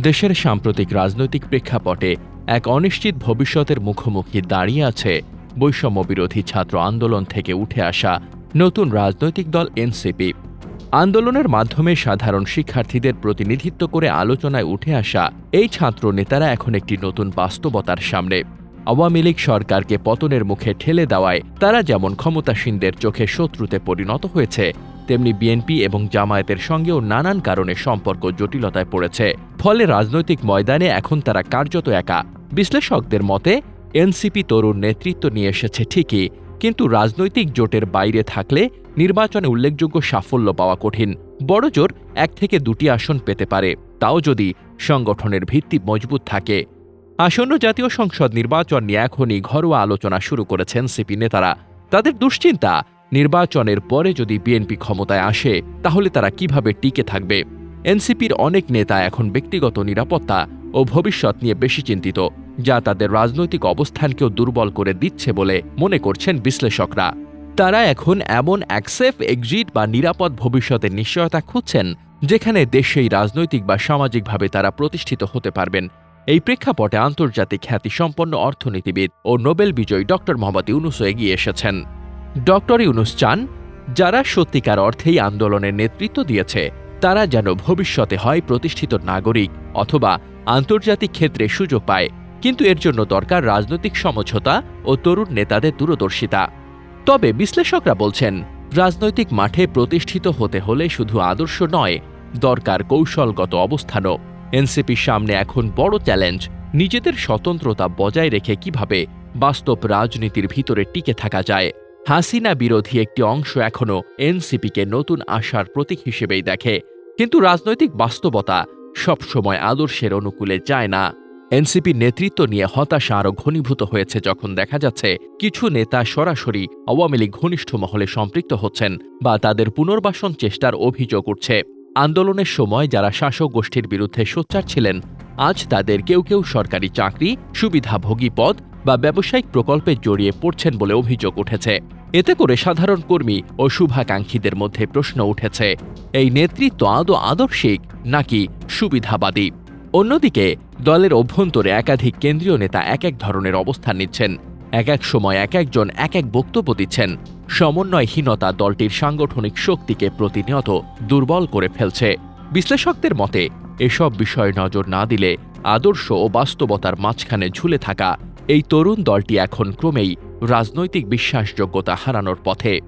দেশের সাম্প্রতিক রাজনৈতিক প্রেক্ষাপটে এক অনিশ্চিত ভবিষ্যতের মুখোমুখি দাঁড়িয়ে আছে বৈষম্য বিরোধী ছাত্র আন্দোলন থেকে উঠে আসা নতুন রাজনৈতিক দল এনসিপি। আন্দোলনের মাধ্যমে সাধারণ শিক্ষার্থীদের প্রতিনিধিত্ব করে আলোচনায় উঠে আসা এই ছাত্র নেতারা এখন একটি নতুন বাস্তবতার সামনে। আওয়ামী লীগ সরকারকে পতনের মুখে ঠেলে দেওয়ায় তারা যেমন ক্ষমতাসীনদের চোখে শত্রুতে পরিণত হয়েছে, তেমনি বিএনপি এবং জামায়াতের সঙ্গেও নানান কারণে সম্পর্ক জটিলতায় পড়েছে। ফলে রাজনৈতিক ময়দানে এখন তারা কার্যত একা। বিশ্লেষকদের মতে, এনসিপি তরুণ নেতৃত্ব নিয়ে এসেছে ঠিকই, কিন্তু রাজনৈতিক জোটের বাইরে থাকলে নির্বাচনে উল্লেখযোগ্য সাফল্য পাওয়া কঠিন। বড়জোর এক থেকে দুটি আসন পেতে পারে। তাও যদি সংগঠনের ভিত্তি মজবুত থাকে আসন্ন জাতীয় সংসদ নির্বাচন নিয়ে এখনই ঘরোয়া আলোচনা শুরু করেছেন সিপি নেতারা। তাদের দুশ্চিন্তা, নির্বাচনের পরে যদি বিএনপি ক্ষমতায় আসে, তাহলে তারা কীভাবে টিকে থাকবে? এনসিপির অনেক নেতা এখন ব্যক্তিগত নিরাপত্তা ও ভবিষ্যৎ নিয়ে বেশি চিন্তিত, যা তাদের রাজনৈতিক অবস্থানকেও দুর্বল করে দিচ্ছে বলে মনে করছেন বিশ্লেষকরা। তারা এখন এমন অ্যাকসেফ এক্সিট বা নিরাপদ ভবিষ্যতের নিশ্চয়তা খুঁজছেন, যেখানে দেশেই রাজনৈতিক বা সামাজিকভাবে তারা প্রতিষ্ঠিত হতে পারবেন। এই প্রেক্ষাপটে আন্তর্জাতিক খ্যাতিসম্পন্ন অর্থনীতিবিদ ও নোবেল বিজয়ী ডক্টর মোহাম্মদ ইউনুসও এগিয়ে এসেছেন। ডক্টর ইউনুস চান, যারা সত্যিকার অর্থেই আন্দোলনের নেতৃত্ব দিয়েছে, তারা যেন ভবিষ্যতে হয় প্রতিষ্ঠিত নাগরিক অথবা আন্তর্জাতিক ক্ষেত্রে সুযোগ পায়, কিন্তু এর জন্য দরকার রাজনৈতিক সমঝোতা ও তরুণ নেতাদের দূরদর্শিতা। তবে বিশ্লেষকরা বলছেন, রাজনৈতিক মাঠে প্রতিষ্ঠিত হতে হলে শুধু আদর্শ নয়, দরকার কৌশলগত অবস্থানও। এনসিপির সামনে এখন বড় চ্যালেঞ্জ। নিজেদের স্বতন্ত্রতা বজায় রেখে কীভাবে বাস্তব রাজনীতির ভিতরে টিকে থাকা যায়। হাসিনা বিরোধী একটি অংশ এখনও এনসিপিকে নতুন আশার প্রতীক হিসেবেই দেখে। কিন্তু রাজনৈতিক বাস্তবতা সবসময় আদর্শের অনুকূলে যায় না। এনসিপি নেতৃত্ব নিয়ে হতাশা আরও ঘনীভূত হয়েছে যখন দেখা যাচ্ছে কিছু নেতা সরাসরি আওয়ামী লীগ ঘনিষ্ঠ মহলে সম্পৃক্ত হচ্ছেন বা তাদের পুনর্বাসন চেষ্টার অভিযোগ উঠছে। আন্দোলনের সময় যারা শাসক গোষ্ঠীর বিরুদ্ধে সোচ্চার ছিলেন, আজ তাদের কেউ কেউ সরকারি চাকরি, সুবিধাভোগী পদ বা ব্যবসায়িক প্রকল্পে জড়িয়ে পড়ছেন বলে অভিযোগ উঠেছে। এতে করে সাধারণ কর্মী ও শুভাকাঙ্ক্ষীদের মধ্যে প্রশ্ন উঠেছে, এই নেতৃত্ব আদৌ আদর্শিক নাকি সুবিধাবাদী? অন্যদিকে, দলের অভ্যন্তরে একাধিক কেন্দ্রীয় নেতা এক এক ধরনের অবস্থান নিচ্ছেন। এক এক সময় এক একজন এক এক বক্তব্য দিচ্ছেন। সমন্বয়হীনতা দলটির সাংগঠনিক শক্তিকে প্রতিনিয়ত দুর্বল করে ফেলছে। বিশ্লেষকদের মতে, এসব বিষয়ে নজর না দিলে আদর্শ ও বাস্তবতার মাঝখানে ঝুলে থাকা এই তরুণ দলটি এখন ক্রমেই রাজনৈতিক বিশ্বাসযোগ্যতা হারানোর পথে।